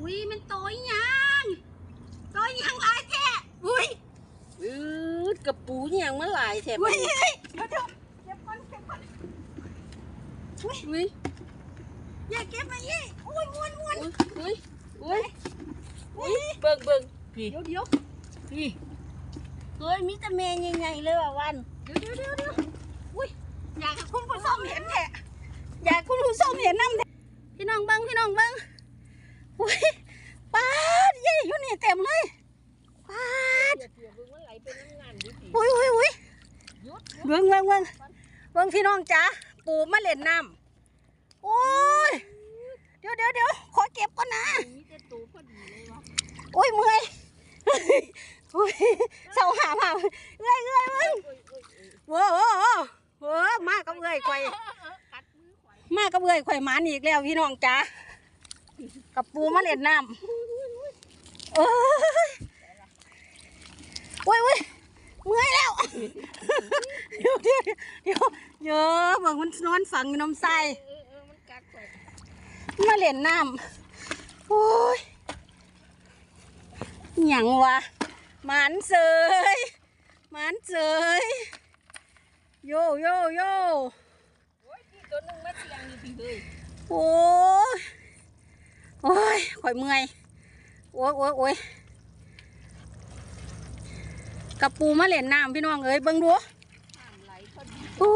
อุ้ยมันโตยยังโตยยังหลายแท้อุ้ยอืดกระปูเนี่ยงมาหลายแถบอุ้ยเฮ้ยเดี๋ยวเดี๋ยวเก็บก่อนเก็บก่อนอุ้ยอุ้ยอย่าเก็บมายี่อุ้ยม้วนม้วนอุ้ยอุ้ยอุ้ยเบิ่งเบิ่งพี่เดี๋ยวเดี๋ยวพี่เฮ้ยมีแต่แม่ใหญ่ๆเลยว่ะวันเดี๋ยวเดี๋ยวเดี๋ยวเดี๋ยวอุ้ยอยากให้คุณผู้ชมเห็นแท้อยากให้คุณผู้ชมเห็นน้ำแท้พี่น้องเบิ้งพี่น้องเบิ้งอุ้ยป้าดเย่อยู่นี่เต็มเลยป้าด เปียกๆเบิ่งมันไหลเป็นน้ำงานดิพี่ อุ้ยอุ้ยอุ้ยเบิ้งเบิ้งเบิ้งเบิ้งพี่น้องจ๋าปูมาเล่นน้ำโอ้ยเดี๋ยวเดี๋ยวเดี๋ยวขอเก็บก่อนนะโอ้ยเมื่อยอุ้ยเสาหาผ่าเอื้อยเอื้อยมึงโอ้โอ้ยโอ้ยโว้โว้โว้โว้มากับเอื้อยไข่อยมากับเอื้อยไข่อยหมานี่อีกแล้วพี่น้องจ๋ากับปูมาเล่นน้ำโอ้ย โอ้ยโอ้ยเมื่อยแล้ว เดี๋ยวเดี๋ยวเดี๋ยวเดี๋ยวเบิ่งมันนอนฝังอยู่น้ำใสเออเออมันกัดข่อยมาเล่นน้ำโอ้ยหยังวะหมันเสยหมันเสยโยโยโยโอ้ยพี่ตัวหนึงมาเสียงนี่พี่เฮ้ยโอ้ยโอ้ยข่อยเมื่อยโอ้ยโอ้ยโอ้ย กับปูมาเล่นน้ำพี่น้องเอ้ยเบิ่งดูน้ำไหลพอดีโอ้